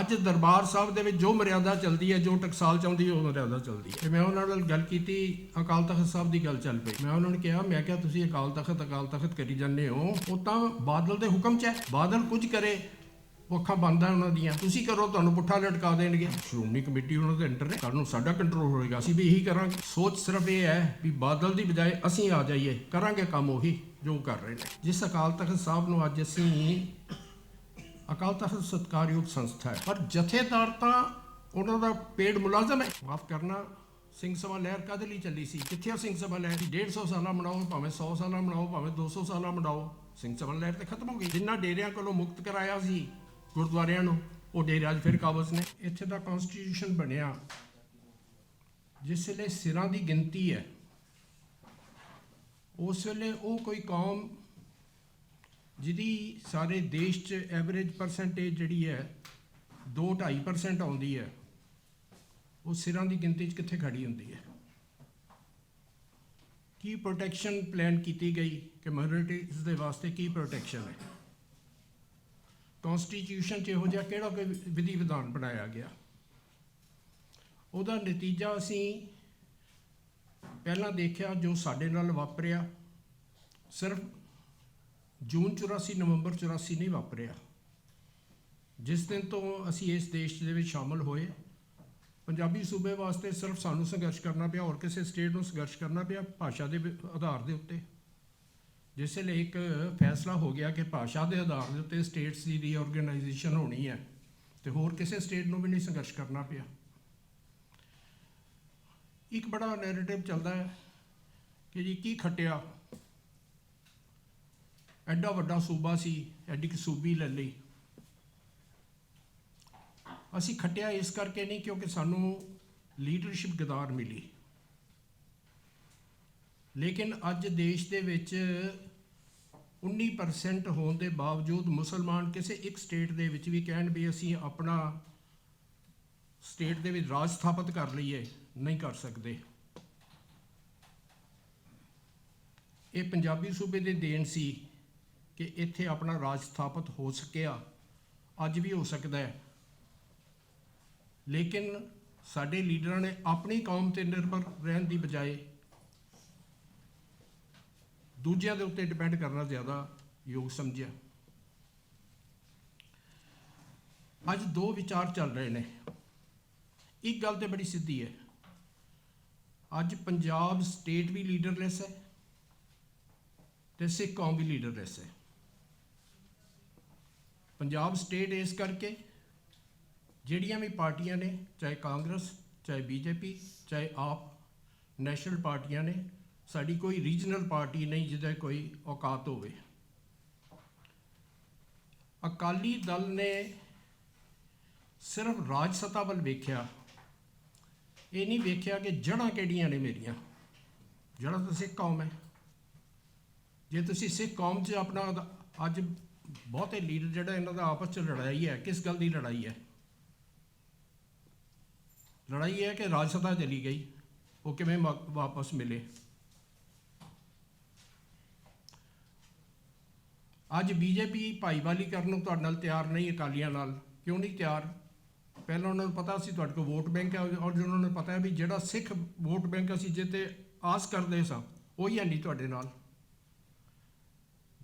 ਅੱਜ ਦਰਬਾਰ ਸਾਹਿਬ ਦੇ ਵਿੱਚ ਜੋ ਮਰਿਆਦਾ ਚੱਲਦੀ ਹੈ, ਜੋ ਟਕਸਾਲ ਚਾਹੁੰਦੀ ਹੈ, ਉਹ ਮਰਿਆਦਾ ਚੱਲਦੀ ਹੈ। ਮੈਂ ਉਹਨਾਂ ਨਾਲ ਗੱਲ ਕੀਤੀ, ਅਕਾਲ ਤਖਤ ਸਾਹਿਬ ਦੀ ਗੱਲ ਚੱਲ ਪਈ। ਮੈਂ ਉਹਨਾਂ ਨੂੰ ਕਿਹਾ, ਮੈਂ ਕਿਹਾ, ਤੁਸੀਂ ਅਕਾਲ ਤਖਤ ਅਕਾਲ ਤਖਤ ਕਰੀ ਜਾਂਦੇ ਹੋ, ਉਹ ਤਾਂ ਬਾਦਲ ਦੇ ਹੁਕਮ 'ਚ ਹੈ। ਬਾਦਲ ਕੁਝ ਕਰੇ, ਉਹ ਅੱਖਾਂ ਬੰਦ ਉਹਨਾਂ ਦੀਆਂ। ਤੁਸੀਂ ਕਰੋ, ਤੁਹਾਨੂੰ ਪੁੱਠਾ ਲਟਕਾ ਦੇਣਗੇ। ਸ਼੍ਰੋਮਣੀ ਕਮੇਟੀ ਉਹਨਾਂ ਦੇ ਅੰਡਰ ਹੈ ਕੱਲ ਨੂੰ ਸਾਡਾ ਕੰਟਰੋਲ ਹੋਏਗਾ। ਅਸੀਂ ਵੀ ਇਹੀ ਕਰਾਂਗੇ। ਸੋਚ ਸਿਰਫ ਇਹ ਹੈ ਵੀ ਬਾਦਲ ਦੀ ਬਜਾਏ ਅਸੀਂ ਆ ਜਾਈਏ। ਕਰਾਂਗੇ ਕੰਮ ਉਹੀ, ਜੋ ਕਰ ਰਹੇ ਨੇ। ਜਿਸ ਅਕਾਲ ਤਖਤ ਸਾਹਿਬ ਨੂੰ ਅੱਜ ਅਸੀਂ ਅਕਾਲ ਤਖਤ ਸਤਕਾਰਯੋਗ ਸੰਸਥਾ ਹੈ। ਪਰ ਜਥੇਦਾਰ ਤਾਂ ਉਹਨਾਂ ਦਾ ਪੇਡ ਮੁਲਾਜ਼ਮ ਹੈ। ਮਾਫ ਕਰਨਾ, ਸਿੰਘ ਸਭਾ ਲਹਿਰ ਕਦੇ ਲਈ ਚੱਲੀ ਸੀ? ਕਿੱਥੇ ਆ ਸਿੰਘ ਸਭਾ ਲਹਿਰ 150 ਸਾਲਾਂ ਮਨਾਓ, ਭਾਵੇਂ 100 ਸਾਲਾਂ ਮਨਾਓ, ਭਾਵੇਂ 200 ਸਾਲਾਂ ਮਨਾਓ, ਸਿੰਘ ਸਭਾ ਲਹਿਰ ਤੇ ਖਤਮ ਹੋ ਗਈ। ਜਿੰਨਾ ਡੇਰਿਆਂ ਕੋਲੋਂ ਮੁਕਤ ਕਰਾਇਆ ਸੀ ਗੁਰਦੁਆਰਿਆਂ ਨੂੰ, ਉਹ ਡੇਰੇ ਅੱਜ ਫਿਰ ਕਾਬਜ਼ ਨੇ। ਇੱਥੇ ਦਾ ਕਨਸਟੀਟਿਊਸ਼ਨ ਬਣਿਆ, ਜਿਸ ਵੇਲੇ ਸਿਰਾਂ ਦੀ ਗਿਣਤੀ ਹੈ, ਉਸ ਵੇਲੇ ਉਹ ਕੋਈ ਕੌਮ ਜਿਹਦੀ ਸਾਰੇ ਦੇਸ਼ 'ਚ ਐਵਰੇਜ ਪਰਸੈਂਟੇਜ ਜਿਹੜੀ ਹੈ 2.5% ਆਉਂਦੀ ਹੈ, ਉਹ ਸਿਰਾਂ ਦੀ ਗਿਣਤੀ 'ਚ ਕਿੱਥੇ ਖੜੀ ਹੁੰਦੀ ਹੈ? ਕੀ ਪ੍ਰੋਟੈਕਸ਼ਨ ਪਲਾਨ ਕੀਤੀ ਗਈ ਕਿ ਮਾਈਨੋਰਿਟੀਜ਼ ਦੇ ਵਾਸਤੇ ਕੀ ਪ੍ਰੋਟੈਕਸ਼ਨ ਹੈ? ਕਨਸਟੀਟਿਊਸ਼ਨ 'ਚ ਇਹੋ ਜਿਹਾ ਕਿਹੜਾ ਕੋਈ ਵਿਧੀ ਵਿਧਾਨ ਬਣਾਇਆ ਗਿਆ? ਉਹਦਾ ਨਤੀਜਾ ਅਸੀਂ ਪਹਿਲਾਂ ਦੇਖਿਆ ਜੋ ਸਾਡੇ ਨਾਲ ਵਾਪਰਿਆ, ਸਿਰਫ ਜੂਨ 84 ਨਵੰਬਰ 84 ਨਹੀਂ ਵਾਪਰਿਆ। ਜਿਸ ਦਿਨ ਤੋਂ ਅਸੀਂ ਇਸ ਦੇਸ਼ ਦੇ ਵਿੱਚ ਸ਼ਾਮਲ ਹੋਏ, ਪੰਜਾਬੀ ਸੂਬੇ ਵਾਸਤੇ ਸਿਰਫ ਸਾਨੂੰ ਸੰਘਰਸ਼ ਕਰਨਾ ਪਿਆ, ਹੋਰ ਕਿਸੇ ਸਟੇਟ ਨੂੰ ਸੰਘਰਸ਼ ਕਰਨਾ ਪਿਆ, ਭਾਸ਼ਾ ਦੇ ਵਿ- ਆਧਾਰ ਦੇ ਉੱਤੇ। ਜਿਸ ਲਈ ਇੱਕ ਫੈਸਲਾ ਹੋ ਗਿਆ ਕਿ ਭਾਸ਼ਾ ਦੇ ਆਧਾਰ ਦੇ ਉੱਤੇ ਸਟੇਟਸ ਦੀ ਰੀਆਰਗੇਨਾਈਜੇਸ਼ਨ ਹੋਣੀ ਹੈ, ਤੇ ਹੋਰ ਕਿਸੇ ਸਟੇਟ ਨੂੰ ਵੀ ਨਹੀਂ ਸੰਘਰਸ਼ ਕਰਨਾ ਪਿਆ। ਇੱਕ ਬੜਾ ਨੈਰੇਟਿਵ ਚੱਲਦਾ ਹੈ ਕਿ ਜੀ ਕੀ ਖੱਟਿਆ ਐਡਾ ਵੱਡਾ ਸੂਬਾ ਸੀ, ਐਡੀ ਕਿ ਸੂਬੀ ਲੈ ਲਈ। ਅਸੀਂ ਖੱਟਿਆ ਇਸ ਕਰਕੇ ਨਹੀਂ ਕਿਉਂਕਿ ਸਾਨੂੰ ਲੀਡਰਸ਼ਿਪ ਗਦਾਰ ਮਿਲੀ। ਲੇਕਿਨ ਅੱਜ ਦੇਸ਼ ਦੇ ਵਿੱਚ 19% ਹੋਣ ਦੇ ਬਾਵਜੂਦ ਮੁਸਲਮਾਨ ਕਿਸੇ ਇੱਕ ਸਟੇਟ ਦੇ ਵਿੱਚ ਵੀ ਕਹਿਣ ਵੀ ਅਸੀਂ ਆਪਣਾ ਸਟੇਟ ਦੇ ਵਿੱਚ ਰਾਜ ਸਥਾਪਿਤ ਕਰ ਲਈਏ, ਨਹੀਂ ਕਰ ਸਕਦੇ। ਇਹ ਪੰਜਾਬੀ ਸੂਬੇ ਦੇ ਦੇਣ ਸੀ। ਕਿ ਇੱਥੇ ਆਪਣਾ ਰਾਜ ਸਥਾਪਿਤ ਹੋ ਸਕਿਆ। ਅੱਜ ਵੀ ਹੋ ਸਕਦਾ ਹੈ। ਲੇਕਿਨ ਸਾਡੇ ਲੀਡਰਾਂ ਨੇ ਆਪਣੀ ਕੌਮ ਤੇ ਨਿਰਭਰ ਰਹਿਣ ਦੀ ਬਜਾਏ ਦੂਜਿਆਂ ਦੇ ਉੱਤੇ ਡਿਪੈਂਡ ਕਰਨਾ ਜ਼ਿਆਦਾ ਯੋਗ ਸਮਝਿਆ। ਅੱਜ ਦੋ ਵਿਚਾਰ ਚੱਲ ਰਹੇ ਨੇ। ਇੱਕ ਗੱਲ ਤੇ ਬੜੀ ਸਿੱਧੀ ਹੈ। ਅੱਜ ਪੰਜਾਬ ਸਟੇਟ ਵੀ ਲੀਡਰਲੈਸ ਹੈ ਤੇ ਸਿੱਖ ਕੌਮ ਵੀ ਲੀਡਰਲੈਸ ਹੈ। ਪੰਜਾਬ ਸਟੇਟ ਇਸ ਕਰਕੇ ਜਿਹੜੀਆਂ ਵੀ ਪਾਰਟੀਆਂ ਨੇ, ਚਾਹੇ ਕਾਂਗਰਸ, ਚਾਹੇ ਬੀਜੇਪੀ, ਚਾਹੇ ਆਪ ਨੈਸ਼ਨਲ ਪਾਰਟੀਆਂ ਨੇ, ਸਾਡੀ ਕੋਈ ਰੀਜਨਲ ਪਾਰਟੀ ਨਹੀਂ ਜਿਹਦਾ ਕੋਈ ਔਕਾਤ ਹੋਵੇ। ਅਕਾਲੀ ਦਲ ਨੇ ਸਿਰਫ ਰਾਜ ਸੱਤਾ ਵੱਲ ਵੇਖਿਆ। ਇਹ ਨਹੀਂ ਵੇਖਿਆ ਕਿ ਜੜ੍ਹਾਂ ਕਿਹੜੀਆਂ ਨੇ ਮੇਰੀਆਂ। ਜੜ੍ਹਾਂ ਤਾਂ ਸਿੱਖ ਕੌਮ ਹੈ। ਜੇ ਤੁਸੀਂ ਸਿੱਖ ਕੌਮ 'ਚ ਆਪਣਾ ਅੱਜ ਬਹੁਤੇ ਲੀਡਰ ਜਿਹੜਾ ਇਹਨਾਂ ਦਾ ਆਪਸ 'ਚ ਲੜਾਈ ਹੈ, ਕਿਸ ਗੱਲ ਦੀ ਲੜਾਈ ਹੈ? ਲੜਾਈ ਹੈ ਕਿ ਰਾਜ ਸਭਾ ਚਲੀ ਗਈ, ਉਹ ਕਿਵੇਂ ਵਾ- ਵਾਪਸ ਮਿਲੇ? ਅੱਜ ਬੀਜੇਪੀ ਭਾਈਵਾਲੀ ਕਰਨ ਨੂੰ ਤੁਹਾਡੇ ਨਾਲ ਤਿਆਰ ਨਹੀਂ, ਅਕਾਲੀਆਂ ਨਾਲ। ਕਿਉਂ ਨਹੀਂ ਤਿਆਰ? ਪਹਿਲਾਂ ਉਹਨਾਂ ਨੂੰ ਪਤਾ ਸੀ ਤੁਹਾਡੇ ਕੋਲ ਵੋਟ ਬੈਂਕ ਹੈ, ਔਰ ਉਹਨਾਂ ਨੂੰ ਪਤਾ ਹੈ ਵੀ ਜਿਹੜਾ ਸਿੱਖ ਵੋਟ ਬੈਂਕ ਅਸੀਂ ਜਿੱਤੇ ਆਸ ਕਰਦੇ ਸਾਂ, ਉਹੀ ਹੈ ਨਹੀਂ ਤੁਹਾਡੇ ਨਾਲ।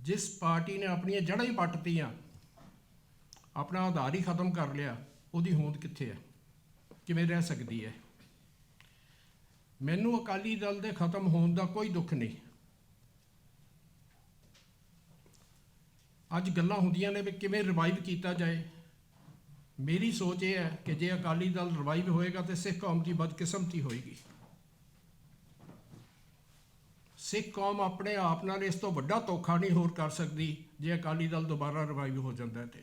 ਜਿਸ ਪਾਰਟੀ ਨੇ ਆਪਣੀਆਂ ਜੜ੍ਹਾਂ ਹੀ ਪੱਟਤੀਆਂ, ਆਪਣਾ ਆਧਾਰ ਹੀ ਖਤਮ ਕਰ ਲਿਆ, ਉਹਦੀ ਹੋਂਦ ਕਿੱਥੇ ਹੈ ਕਿਵੇਂ ਰਹਿ ਸਕਦੀ ਹੈ? ਮੈਨੂੰ ਅਕਾਲੀ ਦਲ ਦੇ ਖਤਮ ਹੋਣ ਦਾ ਕੋਈ ਦੁੱਖ ਨਹੀਂ। ਅੱਜ ਗੱਲਾਂ ਹੁੰਦੀਆਂ ਨੇ ਵੀ ਕਿਵੇਂ ਰਿਵਾਈਵ ਕੀਤਾ ਜਾਏ। ਮੇਰੀ ਸੋਚ ਇਹ ਹੈ ਕਿ ਜੇ ਅਕਾਲੀ ਦਲ ਰਿਵਾਈਵ ਹੋਏਗਾ ਤੇ ਸਿੱਖ ਕੌਮ ਦੀ ਬਦਕਿਸਮਤੀ ਹੋਏਗੀ। ਸਿੱਖ ਕੌਮ ਆਪਣੇ ਆਪ ਨਾਲ ਇਸ ਤੋਂ ਵੱਡਾ ਧੋਖਾ ਨਹੀਂ ਹੋਰ ਕਰ ਸਕਦੀ, ਜੇ ਅਕਾਲੀ ਦਲ ਦੁਬਾਰਾ ਰਿਵਾਈਵ ਹੋ ਜਾਂਦਾ ਹੈ ਤੇ।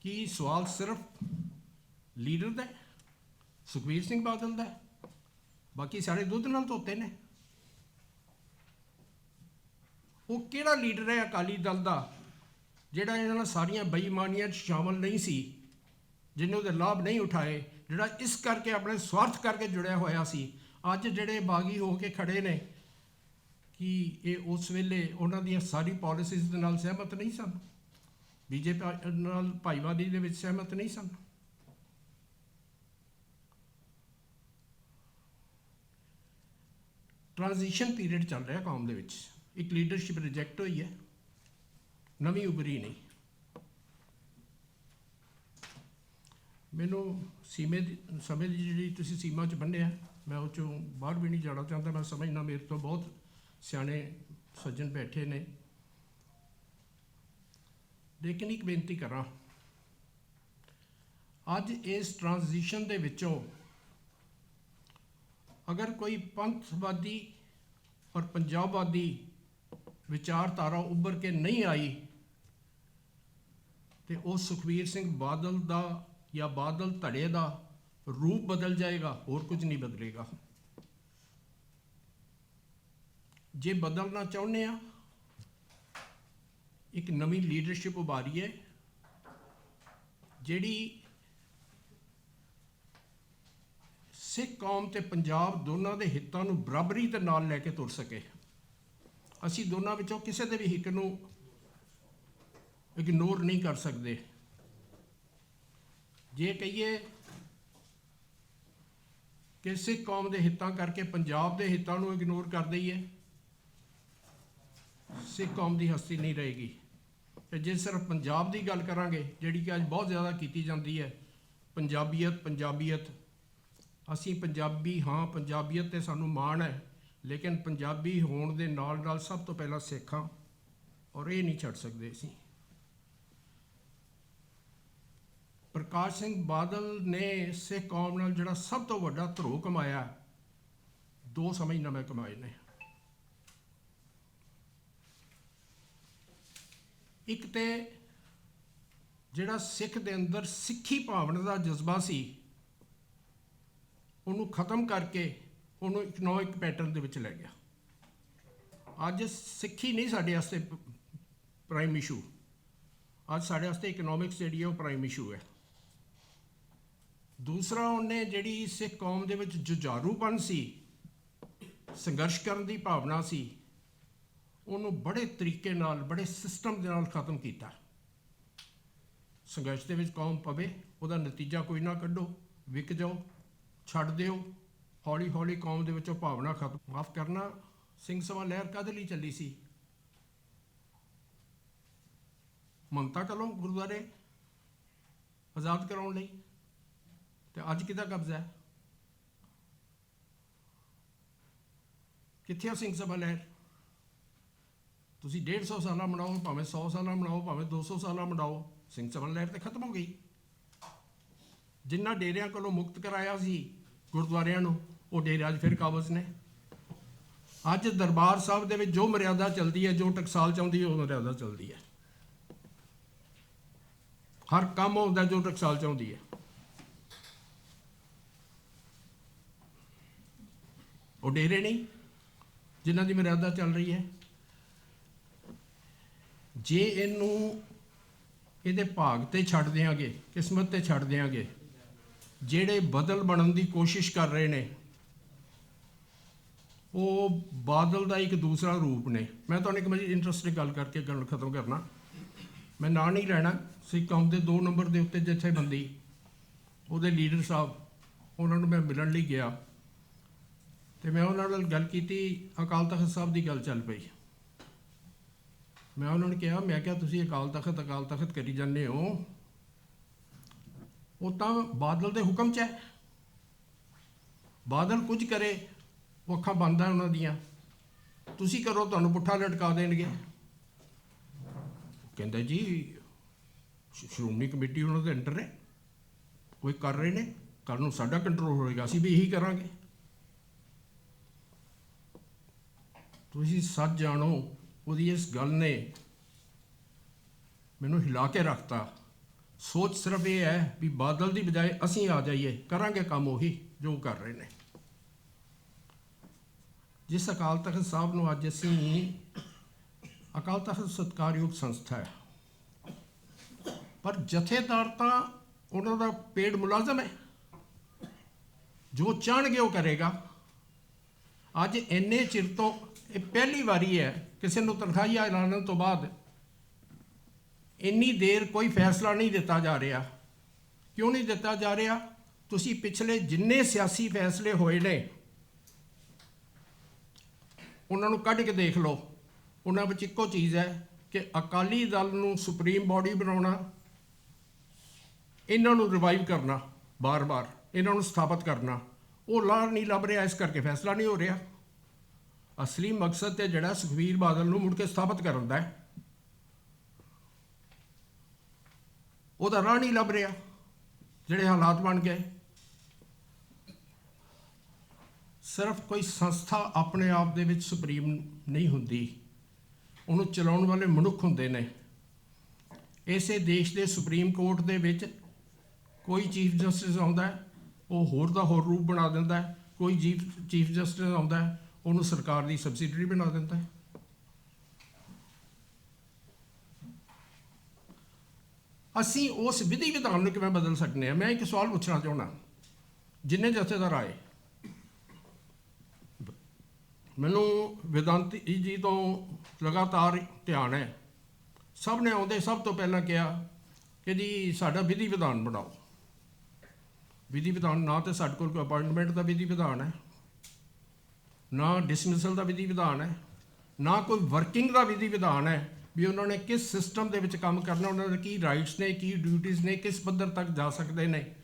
ਕੀ ਸਵਾਲ ਸਿਰਫ ਲੀਡਰ ਦਾ ਹੈ? ਸੁਖਬੀਰ ਸਿੰਘ ਬਾਦਲ ਦਾ ਬਾਕੀ ਸਾਰੇ ਦੁੱਧ ਨਾਲ ਧੋਤੇ ਨੇ। ਉਹ ਕਿਹੜਾ ਲੀਡਰ ਹੈ ਅਕਾਲੀ ਦਲ ਦਾ, ਜਿਹੜਾ ਇਹਨਾਂ ਨਾਲ ਸਾਰੀਆਂ ਬੇਈਮਾਨੀਆਂ 'ਚ ਸ਼ਾਮਲ ਨਹੀਂ ਸੀ ਜਿਹਨੇ ਉਹਦੇ ਲਾਭ ਨਹੀਂ ਉਠਾਏ, ਜਿਹੜਾ ਇਸ ਕਰਕੇ ਆਪਣੇ ਸਵਾਰਥ ਕਰਕੇ ਜੁੜਿਆ ਹੋਇਆ ਸੀ ਅੱਜ ਜਿਹੜੇ ਬਾਗੀ ਹੋ ਕੇ ਖੜੇ ਨੇ, ਕਿ ਇਹ ਉਸ ਵੇਲੇ ਉਹਨਾਂ ਦੀਆਂ ਸਾਰੀ ਪਾਲਿਸੀਜ਼ ਦੇ ਨਾਲ ਸਹਿਮਤ ਨਹੀਂ ਸਨ? ਬੀਜੇਪੀ ਨਾਲ ਭਾਈਵਾਲੀ ਦੇ ਵਿੱਚ ਸਹਿਮਤ ਨਹੀਂ ਸਨ? ਟ੍ਰਾਂਜੀਸ਼ਨ ਪੀਰੀਅਡ ਚੱਲ ਰਿਹਾ ਕੌਮ ਦੇ ਵਿੱਚ। ਇੱਕ ਲੀਡਰਸ਼ਿਪ ਰਿਜੈਕਟ ਹੋਈ ਹੈ। ਨਵੀਂ ਉਭਰੀ ਨਹੀਂ। ਮੈਨੂੰ ਸੀਮੇ ਦੀ ਸਮੇਂ ਦੀ ਜਿਹੜੀ ਤੁਸੀਂ ਸੀਮਾ 'ਚ ਬੰਨਿਆ ਮੈਂ ਉਹ 'ਚੋਂ ਬਾਹਰ ਵੀ ਨਹੀਂ ਜਾਣਾ ਚਾਹੁੰਦਾ, ਮੈਂ ਸਮਝਣਾ ਮੇਰੇ ਤੋਂ ਬਹੁਤ ਸਿਆਣੇ ਸੱਜਣ ਬੈਠੇ ਨੇ। ਲੇਕਿਨ ਇੱਕ ਬੇਨਤੀ ਕਰਾਂ, ਅੱਜ ਇਸ ਟ੍ਰਾਂਜੀਸ਼ਨ ਦੇ ਵਿੱਚੋਂ ਅਗਰ ਕੋਈ ਪੰਥਵਾਦੀ ਔਰ ਪੰਜਾਬਵਾਦੀ ਵਿਚਾਰਧਾਰਾ ਉੱਭਰ ਕੇ ਨਹੀਂ ਆਈ, ਤੇ ਉਹ ਸੁਖਵੀਰ ਸਿੰਘ ਬਾਦਲ ਦਾ ਜਾਂ ਬਾਦਲ ਧੜੇ ਦਾ ਰੂਪ ਬਦਲ ਜਾਏਗਾ, ਹੋਰ ਕੁਝ ਨਹੀਂ ਬਦਲੇਗਾ। ਜੇ ਬਦਲਣਾ ਚਾਹੁੰਦੇ ਆ, ਇੱਕ ਨਵੀਂ ਲੀਡਰਸ਼ਿਪ ਉਭਾਰੀ ਹੈ ਜਿਹੜੀ ਸਿੱਖ ਕੌਮ ਤੇ ਪੰਜਾਬ ਦੋਨਾਂ ਦੇ ਹਿੱਤਾਂ ਨੂੰ ਬਰਾਬਰੀ ਦੇ ਨਾਲ ਲੈ ਕੇ ਤੁਰ ਸਕੇ। ਅਸੀਂ ਦੋਨਾਂ ਵਿੱਚੋਂ ਕਿਸੇ ਦੇ ਵੀ ਹਿੱਕ ਨੂੰ ਇਗਨੋਰ ਨਹੀਂ ਕਰ ਸਕਦੇ। ਜੇ ਕਹੀਏ ਕਿ ਸਿੱਖ ਕੌਮ ਦੇ ਹਿੱਤਾਂ ਕਰਕੇ ਪੰਜਾਬ ਦੇ ਹਿੱਤਾਂ ਨੂੰ ਇਗਨੋਰ ਕਰ ਦਈਏ ਸਿੱਖ ਕੌਮ ਦੀ ਹਸਤੀ ਨਹੀਂ ਰਹੇਗੀ। ਤੇ ਜੇ ਸਿਰਫ ਪੰਜਾਬ ਦੀ ਗੱਲ ਕਰਾਂਗੇ, ਜਿਹੜੀ ਕਿ ਅੱਜ ਬਹੁਤ ਜ਼ਿਆਦਾ ਕੀਤੀ ਜਾਂਦੀ ਹੈ, ਪੰਜਾਬੀਅਤ ਪੰਜਾਬੀਅਤ। ਅਸੀਂ ਪੰਜਾਬੀ ਹਾਂ, ਪੰਜਾਬੀਅਤ ਤੇ ਸਾਨੂੰ ਮਾਣ ਹੈ, ਲੇਕਿਨ ਪੰਜਾਬੀ ਹੋਣ ਦੇ ਨਾਲ ਨਾਲ ਸਭ ਤੋਂ ਪਹਿਲਾਂ ਸਿੱਖਾਂ ਔਰ ਇਹ ਨਹੀਂ ਛੱਡ ਸਕਦੇ ਅਸੀਂ। ਪ੍ਰਕਾਸ਼ ਸਿੰਘ ਬਾਦਲ ਨੇ ਸਿੱਖ ਕੌਮ ਨਾਲ ਜਿਹੜਾ ਸਭ ਤੋਂ ਵੱਡਾ ਧਰੋਹ ਕਮਾਇਆ ਦੋ ਸਮਝਨਾਮੇ ਕਮਾਏ ਨੇ। ਇੱਕ ਤੇ ਜਿਹੜਾ ਸਿੱਖ ਦੇ ਅੰਦਰ ਸਿੱਖੀ ਭਾਵਨਾ ਦਾ ਜਜ਼ਬਾ ਸੀ, ਉਹਨੂੰ ਖਤਮ ਕਰਕੇ ਉਹਨੂੰ ਇਕਨੋਮਿਕ ਪੈਟਰਨ ਦੇ ਵਿੱਚ ਲੈ ਗਿਆ। ਅੱਜ ਸਿੱਖੀ ਨਹੀਂ ਸਾਡੇ ਵਾਸਤੇ ਪ੍ਰਾਈਮ ਇਸ਼ੂ ਅੱਜ ਸਾਡੇ ਵਾਸਤੇ ਇਕਨੋਮਿਕਸ ਜਿਹੜੀ ਹੈ ਉਹ ਪ੍ਰਾਈਮ ਇਸ਼ੂ ਹੈ। ਦੂਸਰਾ ਉਹਨੇ ਜਿਹੜੀ ਸਿੱਖ ਕੌਮ ਦੇ ਵਿੱਚ ਜੁਝਾਰੂਪਨ ਸੀ, ਸੰਘਰਸ਼ ਕਰਨ ਦੀ ਭਾਵਨਾ ਸੀ, ਉਹਨੂੰ ਬੜੇ ਤਰੀਕੇ ਨਾਲ, ਬੜੇ ਸਿਸਟਮ ਦੇ ਨਾਲ ਖਤਮ ਕੀਤਾ। ਸੰਘਰਸ਼ ਦੇ ਵਿੱਚ ਕੌਮ ਪਵੇ, ਉਹਦਾ ਨਤੀਜਾ ਕੋਈ ਨਾ ਕੱਢੋ, ਵਿਕ ਜਾਓ, ਛੱਡ ਦਿਓ ਹੌਲੀ ਹੌਲੀ ਕੌਮ ਦੇ ਵਿੱਚੋਂ ਭਾਵਨਾ ਖਤਮ। ਮਾਫ ਕਰਨਾ, ਸਿੰਘ ਸਭਾ ਲਹਿਰ ਕਦੇ ਲਈ ਚੱਲੀ ਸੀ? ਮਮਤਾ ਕਲੋਂ ਗੁਰਦੁਆਰੇ ਆਜ਼ਾਦ ਕਰਾਉਣ ਲਈ? ਤੇ ਅੱਜ ਕਿਹਦਾ ਕਬਜ਼ਾ ਹੈ? ਕਿੱਥੇ ਆ ਸਿੰਘ ਸਭਾ ਲਹਿਰ? ਤੁਸੀਂ 150 ਸਾਲਾਂ ਮਨਾਓ, ਭਾਵੇਂ 100 ਸਾਲਾਂ ਮਨਾਓ, ਭਾਵੇਂ 200 ਸਾਲਾਂ ਮਨਾਓ, ਸਿੰਘ ਸਭਾ ਲਹਿਰ ਤੇ ਖਤਮ ਹੋ ਗਈ। ਜਿੰਨਾ ਡੇਰਿਆਂ ਕੋਲੋਂ ਮੁਕਤ ਕਰਾਇਆ ਸੀ ਗੁਰਦੁਆਰਿਆਂ ਨੂੰ, ਉਹ ਡੇਰੇ ਅੱਜ ਫਿਰ ਕਾਬਜ਼ ਨੇ। ਅੱਜ ਦਰਬਾਰ ਸਾਹਿਬ ਦੇ ਵਿੱਚ ਜੋ ਮਰਿਆਦਾ ਚੱਲਦੀ ਹੈ, ਜੋ ਟਕਸਾਲ ਚਾਹੁੰਦੀ ਹੈ, ਉਹ ਮਰਿਆਦਾ ਚੱਲਦੀ ਹੈ। ਹਰ ਕੰਮ ਹੁੰਦਾ ਜੋ ਟਕਸਾਲ ਚਾਹੁੰਦੀ ਹੈ। ਉਹ ਡੇਰੇ ਨਹੀਂ, ਜਿਨ੍ਹਾਂ ਦੀ ਮਰਿਆਦਾ ਚੱਲ ਰਹੀ ਹੈ। ਜੇ ਇਹਨੂੰ ਇਹਦੇ ਭਾਗ ਤੇ ਛੱਡ ਦਿਆਂਗੇ, ਕਿਸਮਤ ਤੇ ਛੱਡ ਦਿਆਂਗੇ, ਜਿਹੜੇ ਬਦਲ ਬਣਨ ਦੀ ਕੋਸ਼ਿਸ਼ ਕਰ ਰਹੇ ਨੇ, ਉਹ ਬਾਦਲ ਦਾ ਇੱਕ ਦੂਸਰਾ ਰੂਪ ਨੇ। ਮੈਂ ਤੁਹਾਨੂੰ ਇੱਕ ਮਜ਼ੀ ਇੰਟਰਸਟਿੰਗ ਗੱਲ ਕਰਕੇ ਗੱਲ ਖਤਮ ਕਰਨਾ। ਮੈਂ ਨਾਂ ਨਹੀਂ ਲੈਣਾ ਸਿੱਖ ਕੌਮ ਦੇ 2 ਨੰਬਰ ਦੇ ਉੱਤੇ ਜਥੇਬੰਦੀ, ਉਹਦੇ ਲੀਡਰ ਸਾਹਿਬ, ਉਹਨਾਂ ਨੂੰ ਮੈਂ ਮਿਲਣ ਲਈ ਗਿਆ। ਤੇ ਮੈਂ ਉਹਨਾਂ ਨਾਲ ਗੱਲ ਕੀਤੀ, ਅਕਾਲ ਤਖਤ ਸਾਹਿਬ ਦੀ ਗੱਲ ਚੱਲ ਪਈ। ਮੈਂ ਉਹਨਾਂ ਨੂੰ ਕਿਹਾ, ਮੈਂ ਕਿਹਾ, ਤੁਸੀਂ ਅਕਾਲ ਤਖਤ ਅਕਾਲ ਤਖਤ ਕਰੀ ਜਾਂਦੇ ਹੋ। ਉਹ ਤਾਂ ਬਾਦਲ ਦੇ ਹੁਕਮ 'ਚ ਹੈ। ਬਾਦਲ ਕੁਝ ਕਰੇ, ਉਹ ਅੱਖਾਂ ਬੰਦ ਆ ਉਹਨਾਂ ਦੀਆਂ। ਤੁਸੀਂ ਕਰੋ, ਤੁਹਾਨੂੰ ਪੁੱਠਾ ਲਟਕਾ ਦੇਣਗੇ। ਕਹਿੰਦਾ, ਜੀ ਸ਼੍ਰੋਮਣੀ ਕਮੇਟੀ ਉਹਨਾਂ ਦੇ ਅੰਡਰ ਹੈ ਕੋਈ ਕਰ ਰਹੇ ਨੇ। ਕੱਲ ਨੂੰ ਸਾਡਾ ਕੰਟਰੋਲ ਹੋਏਗਾ। ਅਸੀਂ ਵੀ ਇਹੀ ਕਰਾਂਗੇ। ਤੁਸੀਂ ਸੱਚ ਜਾਣੋ, ਉਹਦੀ ਇਸ ਗੱਲ ਨੇ ਮੈਨੂੰ ਹਿਲਾ ਕੇ ਰੱਖਤਾ। ਸੋਚ ਸਿਰਫ ਇਹ ਹੈ ਵੀ ਬਾਦਲ ਦੀ ਬਜਾਏ ਅਸੀਂ ਆ ਜਾਈਏ, ਕਰਾਂਗੇ ਕੰਮ ਉਹੀ ਜੋ ਕਰ ਰਹੇ ਨੇ। ਜਿਸ ਅਕਾਲ ਤਖਤ ਸਾਹਿਬ ਨੂੰ ਅੱਜ ਅਸੀਂ, ਅਕਾਲ ਤਖਤ ਸਤਕਾਰਯੋਗ ਸੰਸਥਾ ਹੈ। ਪਰ ਜਥੇਦਾਰ ਤਾਂ ਉਹਨਾਂ ਦਾ ਪੇਡ ਮੁਲਾਜ਼ਮ ਹੈ। ਜੋ ਚਾਹਣਗੇ ਉਹ ਕਰੇਗਾ। ਅੱਜ ਇੰਨੇ ਚਿਰ ਤੋਂ ਇਹ ਪਹਿਲੀ ਵਾਰੀ ਹੈ ਕਿਸੇ ਨੂੰ ਤਨਖਾਹੀਆ ਐਲਾਨਣ ਤੋਂ ਬਾਅਦ ਇੰਨੀ ਦੇਰ ਕੋਈ ਫੈਸਲਾ ਨਹੀਂ ਦਿੱਤਾ ਜਾ ਰਿਹਾ। ਕਿਉਂ ਨਹੀਂ ਦਿੱਤਾ ਜਾ ਰਿਹਾ? ਤੁਸੀਂ ਪਿਛਲੇ ਜਿੰਨੇ ਸਿਆਸੀ ਫੈਸਲੇ ਹੋਏ ਨੇ, ਉਹਨਾਂ ਨੂੰ ਕੱਢ ਕੇ ਦੇਖ ਲਓ। ਉਹਨਾਂ ਵਿੱਚ ਇੱਕੋ ਚੀਜ਼ ਹੈ ਕਿ ਅਕਾਲੀ ਦਲ ਨੂੰ ਸੁਪਰੀਮ ਬਾਡੀ ਬਣਾਉਣਾ, ਇਹਨਾਂ ਨੂੰ ਰਿਵਾਈਵ ਕਰਨਾ, ਬਾਰ-ਬਾਰ ਇਹਨਾਂ ਨੂੰ ਸਥਾਪਿਤ ਕਰਨਾ। ਉਹ ਲਾਹ ਨਹੀਂ ਲੱਭ ਰਿਹਾ, ਇਸ ਕਰਕੇ ਫੈਸਲਾ ਨਹੀਂ ਹੋ ਰਿਹਾ। ਅਸਲੀ ਮਕਸਦ ਤੇ ਜਿਹੜਾ ਸੁਖਵੀਰ ਬਾਦਲ ਨੂੰ ਮੁੜ ਕੇ ਸਥਾਪਿਤ ਕਰਨ ਦਾ ਹੈ, ਉਹਦਾ ਰਾਹ ਨਹੀਂ ਲੱਭ ਰਿਹਾ, ਜਿਹੜੇ ਹਾਲਾਤ ਬਣ ਗਏ। ਸਿਰਫ ਕੋਈ ਸੰਸਥਾ ਆਪਣੇ ਆਪ ਦੇ ਵਿੱਚ ਸੁਪਰੀਮ ਨਹੀਂ ਹੁੰਦੀ, ਉਹਨੂੰ ਚਲਾਉਣ ਵਾਲੇ ਮਨੁੱਖ ਹੁੰਦੇ ਨੇ। ਇਸੇ ਦੇਸ਼ ਦੇ ਸੁਪਰੀਮ ਕੋਰਟ ਦੇ ਵਿੱਚ ਕੋਈ ਚੀਫ ਜਸਟਿਸ ਆਉਂਦਾ ਹੈ ਉਹ ਹੋਰ ਦਾ ਹੋਰ ਰੂਪ ਬਣਾ ਦਿੰਦਾ ਹੈ, ਕੋਈ ਚੀਫ ਚੀਫ ਜਸਟਿਸ ਆਉਂਦਾ ਹੈ, ਉਹਨੂੰ ਸਰਕਾਰ ਦੀ ਸਬਸਿਡਰੀ ਬਣਾ ਦਿੰਦਾ ਹੈ। ਅਸੀਂ ਉਸ ਵਿਧੀ ਵਿਧਾਨ ਨੂੰ ਕਿਵੇਂ ਬਦਲ ਸਕਦੇ ਹਾਂ? ਮੈਂ ਇੱਕ ਸਵਾਲ ਪੁੱਛਣਾ ਚਾਹੁੰਦਾ। ਜਿੰਨੇ ਜਥੇਦਾਰ ਆਏ, ਮੈਨੂੰ ਵਿਦੰਤੀ ਜੀ ਤੋਂ ਲਗਾਤਾਰ ਧਿਆਨ ਹੈ। ਸਭ ਨੇ ਆਉਂਦੇ, ਸਭ ਤੋਂ ਪਹਿਲਾਂ ਕਿਹਾ ਕਿ ਜੀ ਸਾਡਾ ਵਿਧੀ ਵਿਧਾਨ ਬਣਾਓ। ਵਿਧੀ ਵਿਧਾਨ, ਨਾ ਤੇ ਸਾਡੇ ਕੋਲ ਕੋਈ ਅਪਾਇੰਟਮੈਂਟ ਦਾ ਵਿਧੀ ਵਿਧਾਨ ਹੈ। ਨਾ ਡਿਸਮਿਸਲ ਦਾ ਵਿਧੀ ਵਿਧਾਨ ਹੈ। ਨਾ ਕੋਈ ਵਰਕਿੰਗ ਦਾ ਵਿਧੀ ਵਿਧਾਨ ਹੈ ਵੀ ਉਹਨਾਂ ਨੇ ਕਿਸ ਸਿਸਟਮ ਦੇ ਵਿੱਚ ਕੰਮ ਕਰਨਾ, ਉਹਨਾਂ ਦੇ ਕੀ ਰਾਈਟਸ ਨੇ, ਕੀ ਡਿਊਟੀਆਂ ਨੇ, ਕਿਸ ਪੱਧਰ ਤੱਕ ਜਾ ਸਕਦੇ ਨੇ।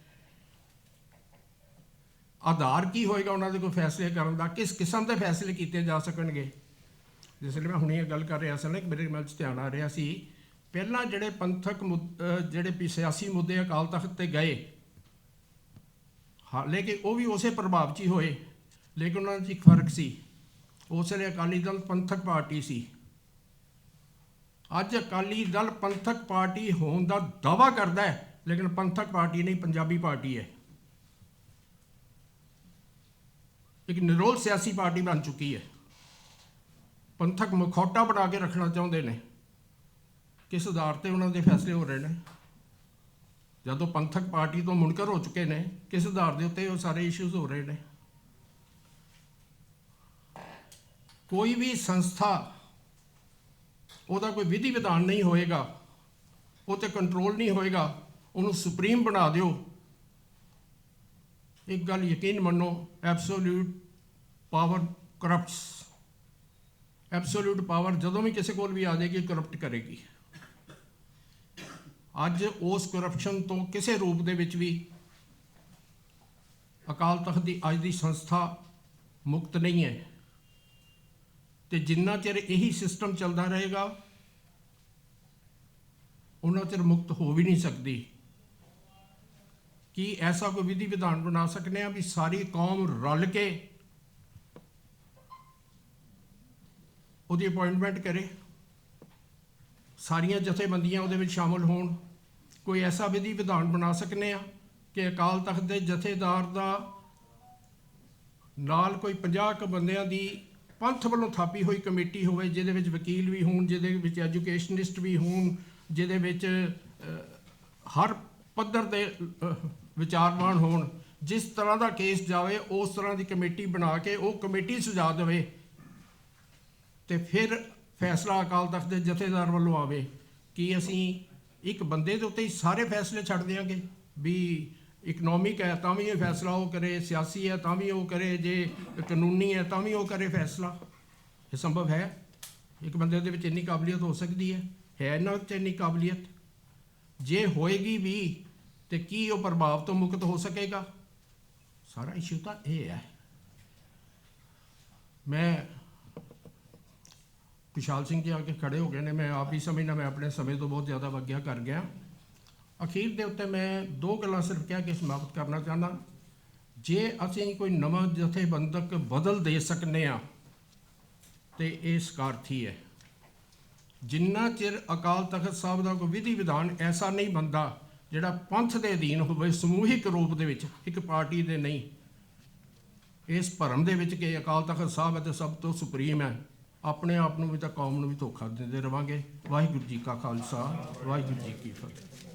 ਆਧਾਰ ਕੀ ਹੋਏਗਾ ਉਹਨਾਂ ਦੇ ਕੋਈ ਫੈਸਲੇ ਕਰਨ ਦਾ? ਕਿਸ ਕਿਸਮ ਦੇ ਫੈਸਲੇ ਕੀਤੇ ਜਾ ਸਕਣਗੇ? ਜਿਸ ਲਈ ਮੈਂ ਹੁਣੇ ਇਹ ਗੱਲ ਕਰ ਰਿਹਾ ਸੀ ਨਾ ਕਿ ਮੇਰੇ ਮਨ 'ਚ ਧਿਆਨ ਆ ਰਿਹਾ ਸੀ। ਪਹਿਲਾਂ ਜਿਹੜੇ ਪੰਥਕ ਮੁੱਦ- ਜਿਹੜੇ ਵੀ ਸਿਆਸੀ ਮੁੱਦੇ ਅਕਾਲ ਤਖਤ ਤੇ ਗਏ ਹਾਂ, ਲੇਕਿਨ ਉਹ ਵੀ ਉਸੇ ਪ੍ਰਭਾਵ 'ਚ ਹੀ ਹੋਏ। ਲੇਕਿਨ ਉਹਨਾਂ 'ਚ ਇੱਕ ਫ਼ਰਕ ਸੀ। ਉਸ ਵੇਲੇ ਅਕਾਲੀ ਦਲ ਪੰਥਕ ਪਾਰਟੀ ਸੀ। ਅੱਜ ਅਕਾਲੀ ਦਲ ਪੰਥਕ ਪਾਰਟੀ ਹੋਣ ਦਾ ਦਾਵਾ ਕਰਦਾ ਹੈ, ਲੇਕਿਨ ਪੰਥਕ ਪਾਰਟੀ ਨਹੀਂ, ਪੰਜਾਬੀ ਪਾਰਟੀ ਹੈ। ਇੱਕ ਨਿਰੋਲ ਸਿਆਸੀ ਪਾਰਟੀ ਬਣ ਚੁੱਕੀ ਹੈ। ਪੰਥਕ ਮੁਖੌਟਾ ਬਣਾ ਕੇ ਰੱਖਣਾ ਚਾਹੁੰਦੇ ਨੇ। ਕਿਸ ਆਧਾਰ ਤੇ ਉਹਨਾਂ ਦੇ ਫੈਸਲੇ ਹੋ ਰਹੇ ਨੇ? ਜਦੋਂ ਪੰਥਕ ਪਾਰਟੀ ਤੋਂ ਮੁਨਕਰ ਹੋ ਚੁੱਕੇ ਨੇ, ਕਿਸ ਆਧਾਰ ਦੇ ਉੱਤੇ ਉਹ ਸਾਰੇ ਇਸ਼ੂਜ਼ ਹੋ ਰਹੇ ਨੇ? ਕੋਈ ਵੀ ਸੰਸਥਾ, ਉਹਦਾ ਕੋਈ ਵਿਧੀ ਵਿਧਾਨ ਨਹੀਂ ਹੋਏਗਾ, ਉਹ ਤੇ ਕੰਟਰੋਲ ਨਹੀਂ ਹੋਏਗਾ, ਉਹਨੂੰ ਸੁਪਰੀਮ ਬਣਾ ਦਿਓ। ਇੱਕ ਗੱਲ ਯਕੀਨ ਮੰਨੋ absolute power corrupts absolute power ਜਦੋਂ ਵੀ ਕਿਸੇ ਕੋਲ ਵੀ ਆ ਜਾਏਗੀ ਕਰਪਟ ਕਰੇਗੀ। ਅੱਜ ਉਸ ਕਰਪਸ਼ਨ ਤੋਂ ਕਿਸੇ ਰੂਪ ਦੇ ਵਿੱਚ ਵੀ ਅਕਾਲ ਤਖਤ ਦੀ ਅੱਜ ਦੀ ਸੰਸਥਾ ਮੁਕਤ ਨਹੀਂ ਹੈ। ਤੇ ਜਿੰਨਾ ਚਿਰ ਇਹੀ ਸਿਸਟਮ ਚੱਲਦਾ ਰਹੇਗਾ, ਉਹਨਾਂ ਚਿਰ ਮੁਕਤ ਹੋ ਵੀ ਨਹੀਂ ਸਕਦੀ। ਕੀ ਐਸਾ ਕੋਈ ਵਿਧੀ ਵਿਧਾਨ ਬਣਾ ਸਕਨੇ ਆ ਵੀ ਸਾਰੀ ਕੌਮ ਰਲ ਕੇ ਉਹਦੀ ਅਪਾਇੰਟਮੈਂਟ ਕਰੇ? ਸਾਰੀਆਂ ਜਥੇਬੰਦੀਆਂ ਉਹਦੇ ਵਿੱਚ ਸ਼ਾਮਲ ਹੋਣ। ਕੋਈ ਐਸਾ ਵਿਧੀ ਵਿਧਾਨ ਬਣਾ ਸਕਨੇ ਆ ਕਿ ਅਕਾਲ ਤਖਤ ਦੇ ਜਥੇਦਾਰ ਦਾ ਨਾਲ ਕੋਈ 50 ਕੁ ਬੰਦਿਆਂ ਦੀ ਪੰਥ ਵੱਲੋਂ ਥਾਪੀ ਹੋਈ ਕਮੇਟੀ ਹੋਵੇ, ਜਿਹਦੇ ਵਿੱਚ ਵਕੀਲ ਵੀ ਹੋਣ, ਜਿਹਦੇ ਵਿੱਚ ਐਜੂਕੇਸ਼ਨਿਸਟ ਵੀ ਹੋਣ, ਜਿਹਦੇ ਵਿੱਚ ਹਰ ਪੱਧਰ ਦੇ ਵਿਚਾਰਵਾਨ ਹੋਣ, ਜਿਸ ਤਰ੍ਹਾਂ ਦਾ ਕੇਸ ਜਾਵੇ, ਉਸ ਤਰ੍ਹਾਂ ਦੀ ਕਮੇਟੀ ਬਣਾ ਕੇ ਉਹ ਕਮੇਟੀ ਸੁਝਾ ਦੇਵੇ ਤੇ ਫਿਰ ਫੈਸਲਾ ਅਕਾਲ ਤਖਤ ਦੇ ਜਥੇਦਾਰ ਵੱਲੋਂ ਆਵੇ। ਕਿ ਅਸੀਂ ਇੱਕ ਬੰਦੇ ਦੇ ਉੱਤੇ ਹੀ ਸਾਰੇ ਫੈਸਲੇ ਛੱਡ ਦਿਆਂਗੇ। ਵੀ ਇਕਨੋਮਿਕ ਹੈ, ਤਾਂ ਵੀ ਇਹ ਫੈਸਲਾ ਉਹ ਕਰੇ, ਸਿਆਸੀ ਹੈ, ਤਾਂ ਵੀ ਉਹ ਕਰੇ, ਜੇ ਕਾਨੂੰਨੀ ਹੈ, ਤਾਂ ਵੀ ਉਹ ਕਰੇ ਫੈਸਲਾ। ਇਹ ਸੰਭਵ ਹੈ। ਇੱਕ ਬੰਦੇ ਦੇ ਵਿੱਚ ਇੰਨੀ ਕਾਬਲੀਅਤ ਹੋ ਸਕਦੀ ਹੈ। ਹੈ ਇਹਨਾਂ ਵਿੱਚ ਇੰਨੀ ਕਾਬਲੀਅਤ? ਜੇ ਹੋਏਗੀ ਵੀ, ਤੇ ਕੀ ਉਹ ਪ੍ਰਭਾਵ ਤੋਂ ਮੁਕਤ ਹੋ ਸਕੇਗਾ? ਸਾਰਾ ਇਸ਼ੂ ਤਾਂ ਇਹ ਹੈ। ਮੈਂ ਵਿਸ਼ਾਲ ਸਿੰਘ ਜੀ ਆ ਕੇ ਖੜੇ ਹੋ ਗਏ ਨੇ, ਮੈਂ ਆਪ ਹੀ ਸਮਝਣਾ ਮੈਂ ਆਪਣੇ ਸਮੇਂ ਤੋਂ ਬਹੁਤ ਜ਼ਿਆਦਾ ਵੱਗਿਆ ਕਰ ਗਿਆ। ਅਖੀਰ ਦੇ ਉੱਤੇ ਮੈਂ ਦੋ ਗੱਲਾਂ ਸਿਰਫ ਕਹਿ ਕੇ ਸਮਾਪਤ ਕਰਨਾ ਚਾਹੁੰਦਾ। ਜੇ ਅਸੀਂ ਕੋਈ ਨਵਾਂ ਜਥੇਬੰਦਕ ਬਦਲ ਦੇ ਸਕਨੇ ਆ, ਤੇ ਇਹ ਸਕਾਰਥੀ ਹੈ। ਜਿੰਨਾ ਚਿਰ ਅਕਾਲ ਤਖਤ ਸਾਹਿਬ ਦਾ ਕੋਈ ਵਿਧੀ ਵਿਧਾਨ ਐਸਾ ਨਹੀਂ ਬੰਦਾ ਜਿਹੜਾ ਪੰਥ ਦੇ ਅਧੀਨ ਹੋਵੇ, ਸਮੂਹਿਕ ਰੂਪ ਦੇ ਵਿੱਚ, ਇੱਕ ਪਾਰਟੀ ਦੇ ਨਹੀਂ। ਇਸ ਭਰਮ ਦੇ ਵਿੱਚ ਕਿ ਅਕਾਲ ਤਖਤ ਸਾਹਿਬ ਹੈ ਤੇ ਸਭ ਤੋਂ ਸੁਪਰੀਮ ਹੈ। ਆਪਣੇ ਆਪ ਨੂੰ ਵੀ ਤਾਂ ਕੌਮ ਨੂੰ ਵੀ ਧੋਖਾ ਦਿੰਦੇ ਰਵਾਂਗੇ ਵਾਹਿਗੁਰੂ ਜੀ ਕਾ ਖਾਲਸਾ, ਵਾਹਿਗੁਰੂ ਜੀ ਕੀ ਫਤਿਹ।